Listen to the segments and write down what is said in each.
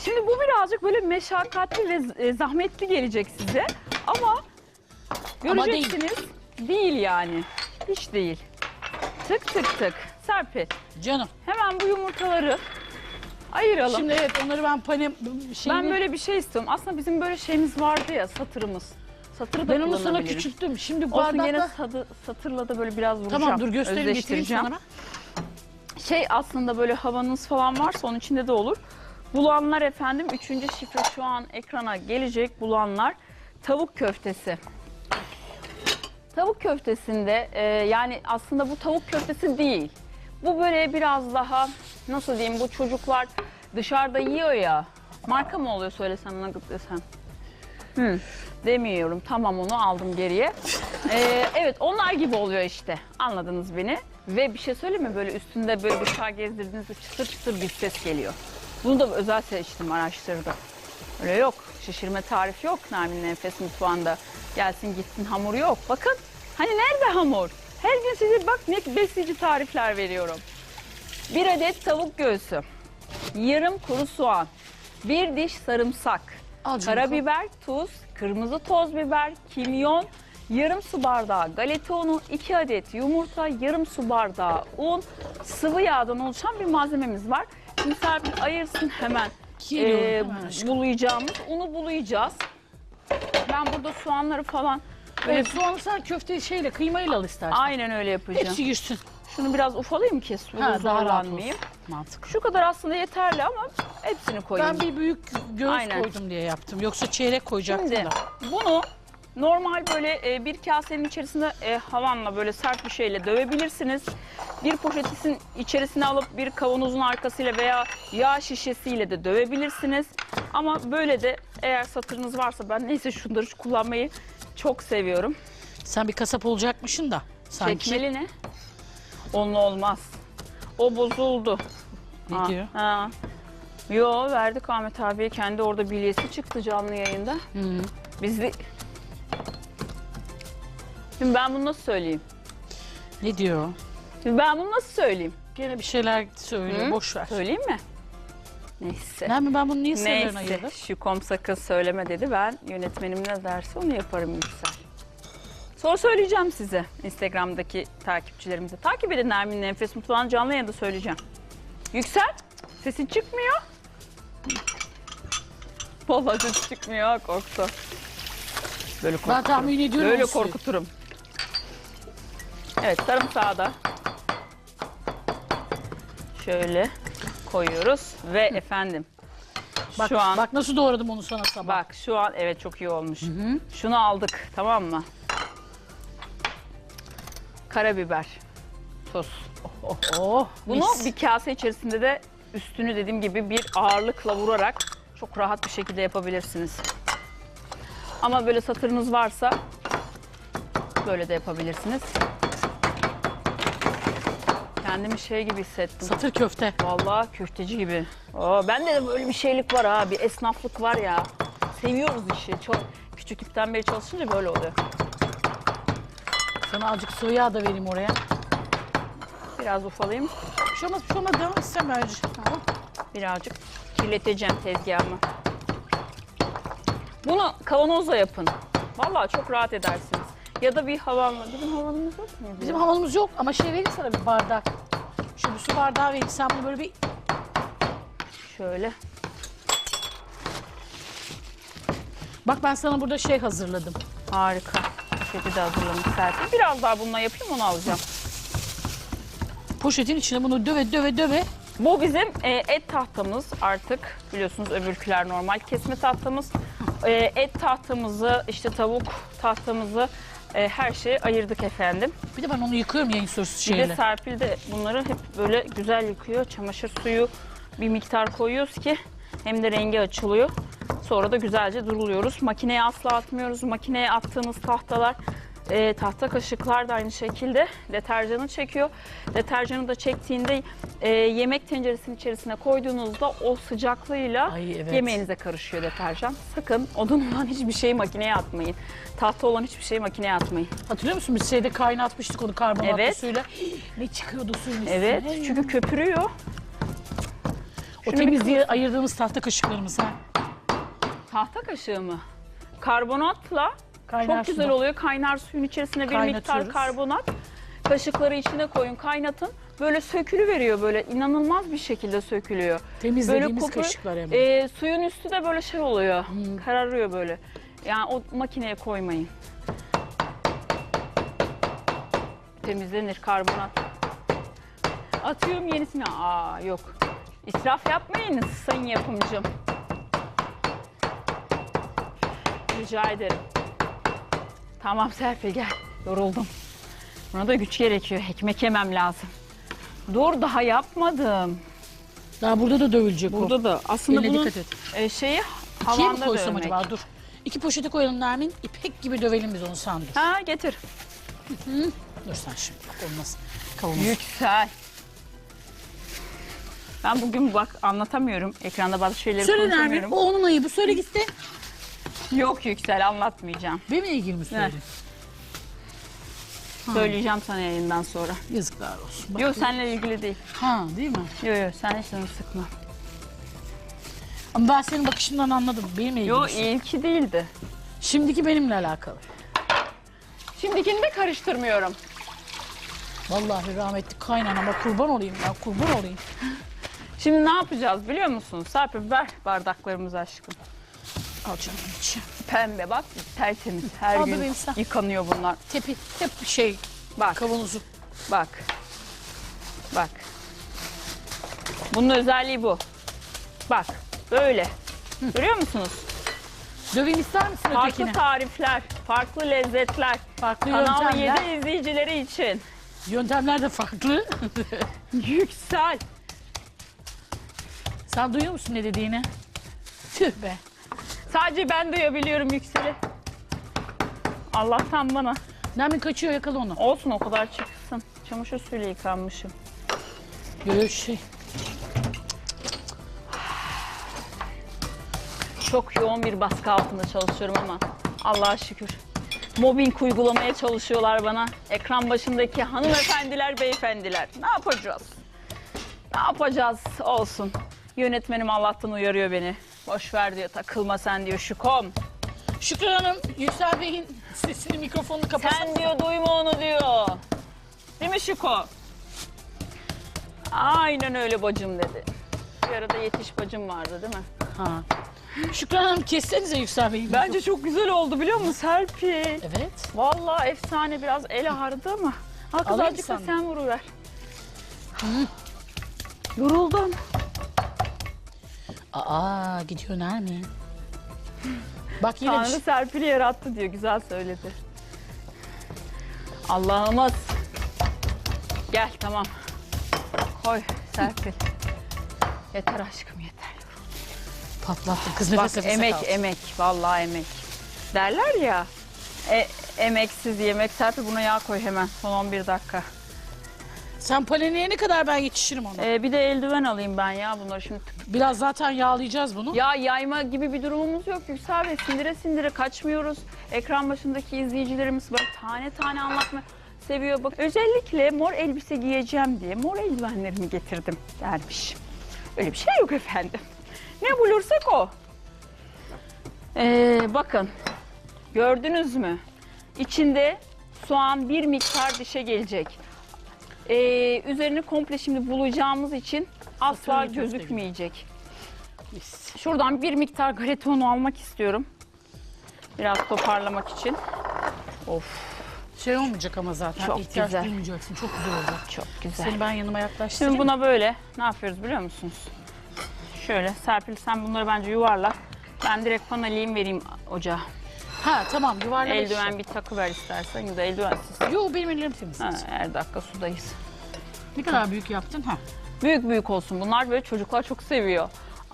Şimdi bu birazcık böyle meşakkatli ve e, zahmetli gelecek size. Ama Ama değil. göreceksiniz değil. yani. Hiç değil. Tık tık tık. Serpil Canım. hemen bu yumurtaları ayıralım. Şimdi evet onları ben panem şeyini... ben böyle bir şey istiyorum. Aslında bizim böyle şeyimiz vardı ya satırımız. Satırı da ben onu sana küçülttüm. Şimdi Olsun gene bardakla... sadı, satırla da böyle biraz vuracağım. Tamam dur göstereyim getireyim sana. Şey aslında böyle havanız falan varsa onun içinde de olur. Bulanlar efendim üçüncü şifre şu an ekrana gelecek bulanlar. Tavuk köftesi. Tavuk köftesinde e, yani aslında bu tavuk köftesi değil. Bu böyle biraz daha nasıl diyeyim bu çocuklar dışarıda yiyor ya. Marka mı oluyor söylesem ona desem. Hı, demiyorum tamam onu aldım geriye. Ee, evet onlar gibi oluyor işte anladınız beni. Ve bir şey söyleyeyim mi böyle üstünde böyle bıçağı gezdirdiğinizde çıtır çıtır bir ses geliyor. Bunu da özel seçtim araştırdım. Öyle yok şişirme tarifi yok Nermin'in Enfes Mutfağı'nda. Gelsin gitsin hamur yok. Bakın hani nerede hamur? Her gün size bak ne besleyici tarifler veriyorum. Bir adet tavuk göğsü, yarım kuru soğan, bir diş sarımsak, Al karabiber, tuz, kırmızı toz biber, kimyon, yarım su bardağı galeta unu, 2 adet yumurta, yarım su bardağı un, sıvı yağdan oluşan bir malzememiz var. Serpil ayırsın hemen aşkım. bulayacağımız. Unu bulayacağız. Ben burada soğanları falan böyle Evet, soğanı sen köfte şeyle kıymayla al istersen. aynen öyle yapacağım. Hepsi girsin. Şunu biraz ufalayayım ki Ha, daha rahat zorlanmayayım. Mantıklı. Şu kadar aslında yeterli ama hepsini koyayım. Ben bir büyük göğüs Aynen. koydum diye yaptım. Yoksa çeyrek koyacaktım Şimdi da. bunu normal böyle e, bir kasenin içerisinde e, havanla böyle sert bir şeyle dövebilirsiniz. Bir poşetin içerisine alıp bir kavanozun arkasıyla veya yağ şişesiyle de dövebilirsiniz. Ama böyle de eğer satırınız varsa ben neyse şunları kullanmayı çok seviyorum. Sen bir kasap olacakmışsın da sanki. Çekmeli ne? Onunla olmaz. O bozuldu. Ne Ha, diyor? Ha. Yo verdik Ahmet abiye kendi orada bilyesi çıktı canlı yayında. Hı. Biz de... Şimdi ben bunu nasıl söyleyeyim? Ne diyor? Şimdi ben bunu nasıl söyleyeyim? Gene bir şeyler söylüyor. Hı? Boş ver. Söyleyeyim mi? Neyse. Nermin ben bunu niye sırlarına Neyse. ayırdım? Şu kom sakın söyleme dedi. Ben yönetmenim ne derse onu yaparım Yüksel. Sonra söyleyeceğim size Instagram'daki takipçilerimize. Takip edin Nermin'in Enfes Mutfağı'nı canlı yayında söyleyeceğim. Yüksel, sesin çıkmıyor. Vallahi ses çıkmıyor korktu. Böyle korkuturum. Ben tahmin ediyorum. Böyle o suyu. korkuturum. Evet sarımsağı da şöyle koyuyoruz ve efendim Bak, şu an bak nasıl doğradım onu sana sabah. Bak şu an evet çok iyi olmuş. Şunu aldık tamam mı? Karabiber, tuz. Oh, oh, Bunu mis. bir kase içerisinde de üstünü dediğim gibi bir ağırlıkla vurarak çok rahat bir şekilde yapabilirsiniz. Ama böyle satırınız varsa böyle de yapabilirsiniz. Kendimi şey gibi hissettim. Satır köfte. Vallahi köfteci gibi. Aa, bende de böyle bir şeylik var ha. Bir esnaflık var ya. Seviyoruz işi. Çok küçüklükten beri çalışınca böyle oluyor. Sana azıcık yağ da vereyim oraya. Biraz ufalayayım. Bir şey olmaz bir şey olmaz. Devam etsem. Tamam. Birazcık kirleteceğim tezgahımı. Bunu kavanozla yapın. Vallahi çok rahat edersiniz. Ya da bir havanla. Bizim havanımız yok mu? Bizim havanımız yok ama şey vereyim sana bir bardak. Su bardağı vereyim. Sen bunu böyle bir Şöyle. Bak ben sana burada şey hazırladım. Harika. Poşeti de hazırlamış Serpil. Biraz daha bununla yapayım onu alacağım. Poşetin içine bunu döve döve döve. Bu bizim e, et tahtamız artık biliyorsunuz öbürküler normal kesme tahtamız. E, et tahtamızı işte tavuk tahtamızı e, her şeyi ayırdık efendim. Bir de ben onu yıkıyorum yayın sorusu Bir de şeyle. Serpil de bunları hep böyle güzel yıkıyor. Çamaşır suyu bir miktar koyuyoruz ki hem de rengi açılıyor. Sonra da güzelce duruluyoruz. Makineye asla atmıyoruz. Makineye attığımız tahtalar e, tahta kaşıklar da aynı şekilde deterjanı çekiyor. Deterjanı da çektiğinde e, yemek tenceresinin içerisine koyduğunuzda o sıcaklığıyla Ay, evet. yemeğinize karışıyor deterjan. Sakın odun olan hiçbir şeyi makineye atmayın. Tahta olan hiçbir şeyi makineye atmayın. Hatırlıyor musun biz şeyde kaynatmıştık onu karbonatlı Evet. suyla. Ne çıkıyordu suyun üstüne? Evet çünkü köpürüyor. O Şunu bir temizliğe ayırdığımız tahta kaşıklarımız ha. Tahta kaşığı mı? Karbonatla Kaynar çok güzel suda. oluyor. Kaynar suyun içerisine bir miktar karbonat. Kaşıkları içine koyun, kaynatın. Böyle sökülü veriyor böyle inanılmaz bir şekilde sökülüyor. Temizlediğimiz kopu- kaşıklar hemen. e, suyun üstü de böyle şey oluyor. Hmm. Kararıyor böyle. Yani o makineye koymayın. Temizlenir karbonat. Atıyorum yenisini. Aa yok. İsraf yapmayınız sayın yapımcım. Rica ederim. Tamam Serpil gel. Yoruldum. Buna da güç gerekiyor. Ekmek yemem lazım. Dur daha yapmadım. Daha burada da dövülecek o. Burada da aslında Eline bunun dikkat et. e, şeyi İkiye mi havanda koysam dövmek. acaba? Dur. İki poşete koyalım Nermin. İpek gibi dövelim biz onu sandım. Ha getir. Dur sen şimdi. Bak olmaz. Kavanoz. Yüksel. Ben bugün bak anlatamıyorum. Ekranda bazı şeyleri Söyle Nermin. konuşamıyorum. O onun ayıbı. Söyle gitsin. Yok Yüksel anlatmayacağım. Benimle ilgili mi söyle? Söyleyeceğim sana yayından sonra. Yazıklar olsun. Bak. Yok seninle ilgili değil. Ha değil mi? Yok yok sen hiç canını sıkma. Ama ben senin bakışından anladım. Benimle ilgili. Yok ilki değildi. Şimdiki benimle alakalı. Şimdikini de karıştırmıyorum. Vallahi rahmetli kaynanama kurban olayım ya kurban olayım. Şimdi ne yapacağız biliyor musun? Serpil ver bardaklarımızı aşkım. Al canım içi. Pembe bak tertemiz. Her Al gün bebeğim sen. yıkanıyor bunlar. Tepi, tep şey Bak kavanozu. bak. Bak. Bunun özelliği bu. Bak böyle. Görüyor musunuz? Döveyim ister misin Farklı ötekini? tarifler, farklı lezzetler. Farklı Kanal yöntemler. 7 izleyicileri için. Yöntemler de farklı. Yüksel. Sen duyuyor musun ne dediğini? Tüh be. Sadece ben duyabiliyorum Yüksel'i. Allah'tan bana. Nermin kaçıyor yakala onu. Olsun o kadar çıksın. Çamaşır suyuyla yıkanmışım. Böyle şey. Çok yoğun bir baskı altında çalışıyorum ama Allah'a şükür. Mobbing uygulamaya çalışıyorlar bana. Ekran başındaki hanımefendiler, beyefendiler. Ne yapacağız? Ne yapacağız? Olsun. Yönetmenim Allah'tan uyarıyor beni. Boş ver diyor, takılma sen diyor, şukom. Şükran Hanım, Yüksel Bey'in sesini mikrofonunu kapatsana. Sen diyor duyma onu diyor. Değil mi Şuko? Aynen öyle bacım dedi. Bir arada yetiş bacım vardı değil mi? Ha. Şükran Hanım kessenize Yüksel Bey'in Bence çok güzel oldu biliyor musun Serpil? Evet. Vallahi efsane biraz el ağrıdı ama. Ha kız azıcık da sen vuruver. Yoruldum. Aa gidiyor Nermin. Bak yine bir Tanrı şey- Serpil'i yarattı diyor. Güzel söyledi. Allah'ımız. Gel tamam. Koy Serpil. Yeter aşkım yeter. patlattı. Kız Bak nefes nefese emek kaldı. emek vallahi emek. Derler ya. E, emeksiz yemek Serpil buna yağ koy hemen son 11 dakika. Sen paleneyene kadar ben yetişirim ona. E, bir de eldiven alayım ben ya bunları şimdi. Biraz zaten yağlayacağız bunu. Ya yayma gibi bir durumumuz yok Yüksel Bey. Sindire sindire kaçmıyoruz. Ekran başındaki izleyicilerimiz böyle tane tane anlatma seviyor. Bak özellikle mor elbise giyeceğim diye mor eldivenlerimi getirdim dermiş. Öyle bir şey yok efendim. Ne bulursak o. Ee, bakın gördünüz mü? İçinde soğan bir miktar dişe gelecek. Ee, üzerini komple şimdi bulacağımız için asla Fasulye köfte gibi. gözükmeyecek. Mis. Şuradan bir miktar galeta unu almak istiyorum. Biraz toparlamak için. Of Şey olmayacak ama zaten. Çok ihtiyaç güzel. duymayacaksın. Çok güzel olacak. çok güzel. Seni ben yanıma yaklaştırayım. Şimdi buna böyle ne yapıyoruz biliyor musunuz? Şöyle Serpil sen bunları bence yuvarla. Ben direkt paneliyim vereyim ocağa. Ha tamam yuvarlama Eldiven bir takı ver istersen ya da eldivensiz. Yo benim ellerim temiz. Ha, her dakika sudayız. Ne kadar büyük yaptın ha? Büyük büyük olsun bunlar böyle çocuklar çok seviyor.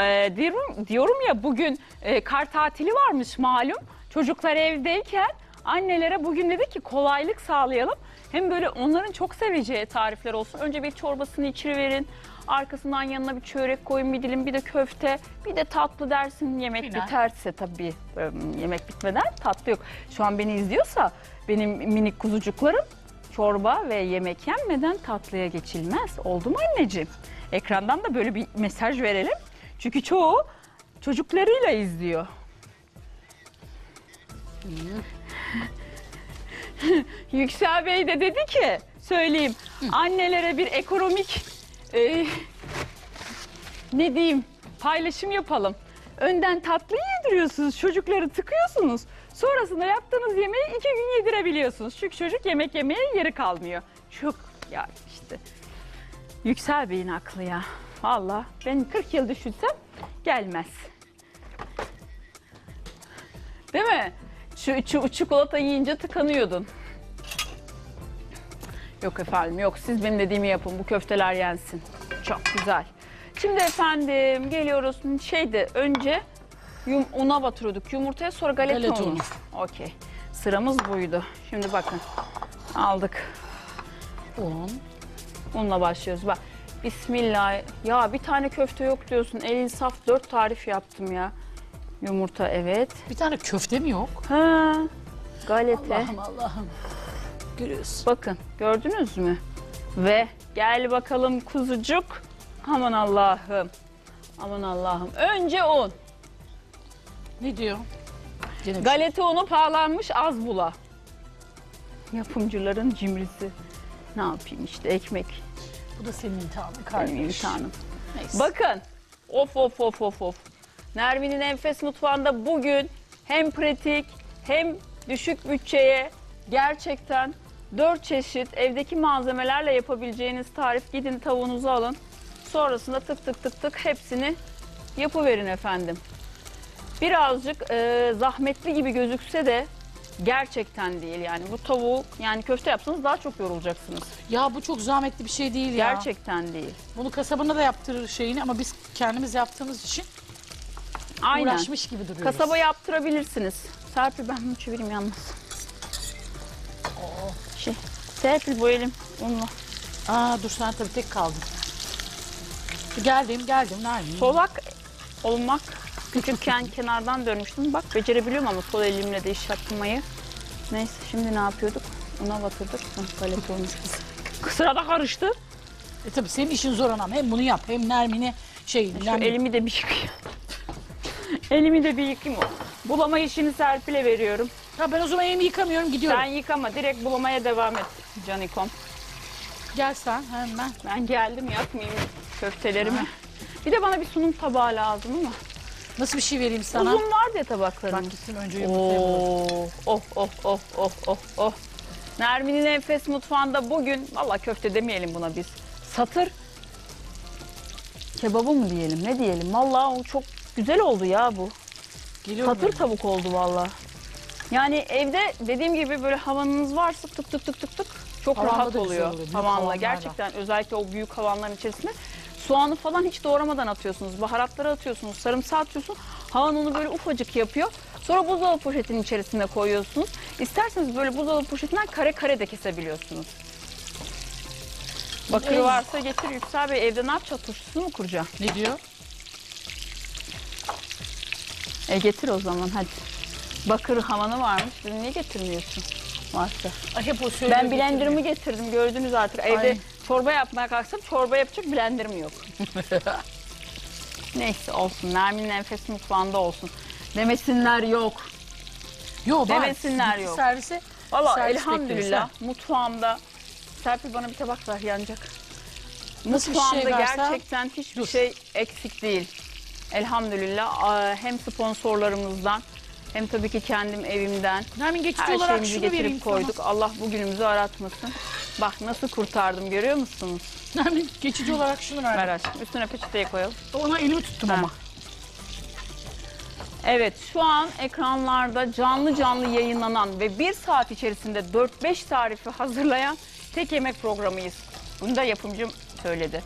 Ee, diyorum, diyorum ya bugün e, kar tatili varmış malum. Çocuklar evdeyken annelere bugün dedi ki kolaylık sağlayalım. Hem böyle onların çok seveceği tarifler olsun. Önce bir çorbasını içiriverin. Arkasından yanına bir çörek koyun, bir dilim, bir de köfte, bir de tatlı dersin yemek Final. biterse tabii. Yemek bitmeden tatlı yok. Şu an beni izliyorsa benim minik kuzucuklarım çorba ve yemek yenmeden tatlıya geçilmez. Oldu mu anneciğim? ekrandan da böyle bir mesaj verelim. Çünkü çoğu çocuklarıyla izliyor. Yüksel Bey de dedi ki söyleyeyim annelere bir ekonomik e, ne diyeyim paylaşım yapalım. Önden tatlı yediriyorsunuz çocukları tıkıyorsunuz. Sonrasında yaptığınız yemeği iki gün yedirebiliyorsunuz. Çünkü çocuk yemek yemeye yeri kalmıyor. Çok ya işte Yüksel Bey'in aklı ya. Valla ben 40 yıl düşünsem gelmez. Değil mi? Şu, şu çikolata yiyince tıkanıyordun. Yok efendim yok siz benim dediğimi yapın bu köfteler yensin. Çok güzel. Şimdi efendim geliyoruz şeyde önce yum, una batırıyorduk yumurtaya sonra galeta, Galeta unu. unu. Okey. Sıramız buydu. Şimdi bakın aldık. Un. Unla başlıyoruz. Bak Bismillah. Ya bir tane köfte yok diyorsun. El insaf dört tarif yaptım ya. Yumurta evet. Bir tane köfte mi yok? Ha. Galete. Allah'ım Allah'ım. Görüyorsun. Bakın gördünüz mü? Ve gel bakalım kuzucuk. Aman Allah'ım. Aman Allah'ım. Önce un. Ne diyor? Gene bir şey. Galeta unu pahalanmış az bula. Yapımcıların cimrisi. Ne yapayım işte ekmek Bu da senin imtihanın benim kardeş. imtihanım. Neyse. Bakın. Of of of of of. Nermin'in Enfes Mutfağı'nda bugün hem pratik hem düşük bütçeye gerçekten dört çeşit evdeki malzemelerle yapabileceğiniz tarif. Gidin tavuğunuzu alın. Sonrasında tık tık tık tık hepsini yapıverin efendim. Birazcık e, zahmetli gibi gözükse de gerçekten değil yani. Bu tavuğu yani köfte yapsanız daha çok yorulacaksınız. Ya bu çok zahmetli bir şey değil ya. Gerçekten değil. Bunu kasabına da yaptırır şeyini ama biz kendimiz yaptığımız için Aynen. uğraşmış gibi duruyoruz. Kasaba yaptırabilirsiniz. Serpil ben bunu çevireyim yalnız. Şey, Serpil bu elim unlu. Aa dur sen tabii tek kaldın. Geldim geldim. Nerede? Solak olmak küçükken kenardan dönmüştüm. Bak becerebiliyorum ama sol elimle de iş yapmayı. Neyse şimdi ne yapıyorduk? Una batırdık. Hı, Galeta unu. Sırada karıştı. E tabii senin işin zor anam. Hem bunu yap hem Nermin'e şey. Şu Nermin- elimi de bir yıkayayım. Elimi de bir yıkayayım. Bulama işini Serpil'e veriyorum. Ya ben o zaman elimi yıkamıyorum gidiyorum. Sen yıkama direkt bulamaya devam et Canikom. Gel sen hemen. Ben geldim yapmayayım köftelerimi. Bir de bana bir sunum tabağı lazım ama. Nasıl bir şey vereyim sana? Uzun var diye tabaklarım. Bak gitsin önce. Oo, oh oh oh oh oh oh. Nermin'in Enfes Mutfağı'nda bugün, valla köfte demeyelim buna biz. Satır kebabı mı diyelim, ne diyelim? Valla o çok güzel oldu ya bu. Geliyorum Satır ben. tavuk oldu valla. Yani evde dediğim gibi böyle havanınız varsa tık tık tık tık tık çok Havanla rahat da güzel oluyor. oluyor, büyük Havanla gerçekten özellikle o büyük havanların içerisinde soğanı falan hiç doğramadan atıyorsunuz. Baharatları atıyorsunuz, sarımsağı atıyorsunuz. Havan onu böyle ufacık yapıyor. Sonra buzdolabı poşetinin içerisine koyuyorsunuz. İsterseniz böyle buzdolabı poşetinden kare kare de kesebiliyorsunuz. Bakır Evet. varsa getir Yüksel Bey. Evde ne yapacağız? Turşusunu mu kuracaksın? Ne diyor? E getir o zaman hadi. Bakır havanı varmış. Dedim niye getirmiyorsun? Varsa. Ay hep o söylüyor. Ben blenderımı getirdim gördünüz artık. Evde Ay. çorba yapmaya kalksam çorba yapacak blenderim yok. Neyse olsun. Nermin'in enfes mutfağında olsun. Demesinler yok. Yok var. Demesinler yok. Servise. Valla Servis elhamdülillah bekliyoruz, mutfağımda Serpil bana bir tabak ver yanacak. Nasıl bir şey Mutfağımda varsa- gerçekten hiçbir Dur. şey eksik değil. Elhamdülillah hem sponsorlarımızdan hem tabii ki kendim evimden Nermin geçici her olarak şeyimizi şunu getirip koyduk. Allah bugünümüzü aratmasın. Bak nasıl kurtardım görüyor musunuz? sana. Nermin geçici olarak şunu ver. Aşkım. Üstüne peçeteyi koyalım. Ona elimi tuttum Ha. ama. Evet şu an ekranlarda canlı canlı yayınlanan ve bir saat içerisinde 4-5 tarifi hazırlayan tek yemek programıyız. Bunu da yapımcım söyledi.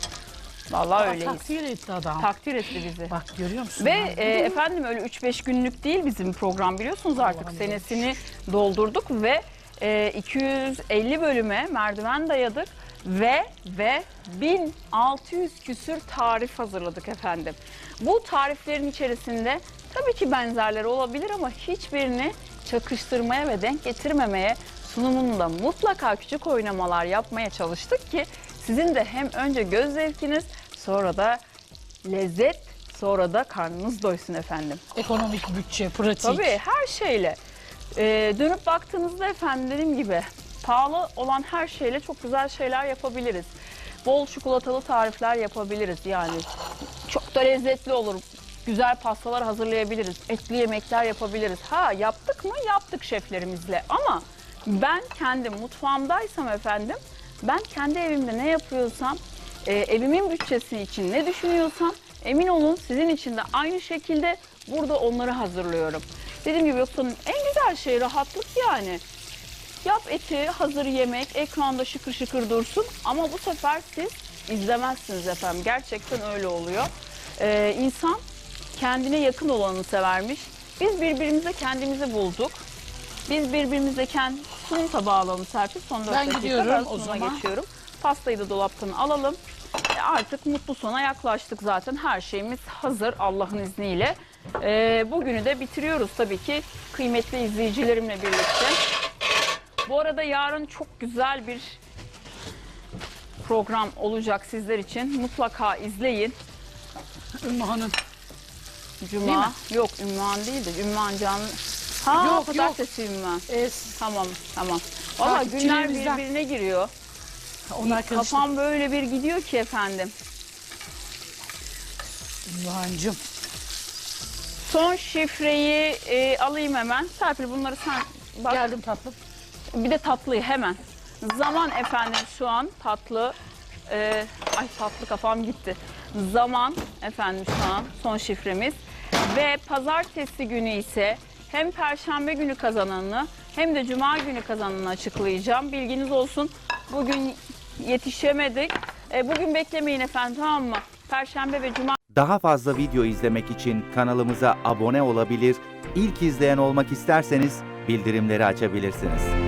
Vallahi öyleyiz. Takdir etti adam. Takdir etti bizi. Bak görüyor musun? Ve e, efendim öyle 3-5 günlük değil bizim program biliyorsunuz artık Allah'ım senesini doldurduk ve e, 250 bölüme merdiven dayadık ve ve 1600 küsür tarif hazırladık efendim. Bu tariflerin içerisinde tabii ki benzerleri olabilir ama hiçbirini çakıştırmaya ve denk getirmemeye sunumunda mutlaka küçük oynamalar yapmaya çalıştık ki sizin de hem önce göz zevkiniz sonra da lezzet, sonra da karnınız doysun efendim. Ekonomik bütçe, pratik. Tabii her şeyle. Ee, dönüp baktığınızda efendim dediğim gibi pahalı olan her şeyle çok güzel şeyler yapabiliriz. Bol çikolatalı tarifler yapabiliriz yani. Çok da lezzetli olur. Güzel pastalar hazırlayabiliriz. Etli yemekler yapabiliriz. Ha yaptık mı? Yaptık şeflerimizle. Ama ben kendi mutfağımdaysam efendim, ben kendi evimde ne yapıyorsam, e, evimin bütçesi için ne düşünüyorsam emin olun sizin için de aynı şekilde burada onları hazırlıyorum. Dediğim gibi yoksa en güzel şey rahatlık yani. Yap eti, hazır yemek, ekranda şıkır şıkır dursun ama bu sefer siz izlemezsiniz efendim. Gerçekten öyle oluyor. Ee, insan kendine yakın olanı severmiş. Biz birbirimize kendimizi bulduk. Biz birbirimize kendi sunum tabağı alalım Serpil. Son dört Ben dakika gidiyorum o zaman. geçiyorum. Pastayı da dolaptan alalım. E, artık mutlu sona yaklaştık zaten. Her şeyimiz hazır Allah'ın izniyle. E, bugünü de bitiriyoruz tabii ki kıymetli izleyicilerimle birlikte. Bu arada yarın çok güzel bir program olacak sizler için. Mutlaka izleyin. Ümmü Hanım. Cuma. Yok Ünvan değil de Ünvan canlı. Ha Yok, pazartesi Ünvan. E, Tamam tamam. Valla günler birbirine giriyor. onlar karıştı. Kafam böyle bir gidiyor ki efendim. Hanımcığım. Son şifreyi e, alayım hemen. Serpil bunları sen bak. Geldim tatlım. Bir de tatlıyı hemen. Zaman efendim şu an tatlı. e, ay tatlı kafam gitti. Zaman efendim şu an son şifremiz. Ve pazartesi günü ise hem perşembe günü kazananını hem de cuma günü kazananını açıklayacağım. Bilginiz olsun. Bugün yetişemedik. E, bugün beklemeyin efendim tamam mı? Perşembe ve cuma Daha fazla video izlemek için kanalımıza abone olabilir, ilk izleyen olmak isterseniz bildirimleri açabilirsiniz.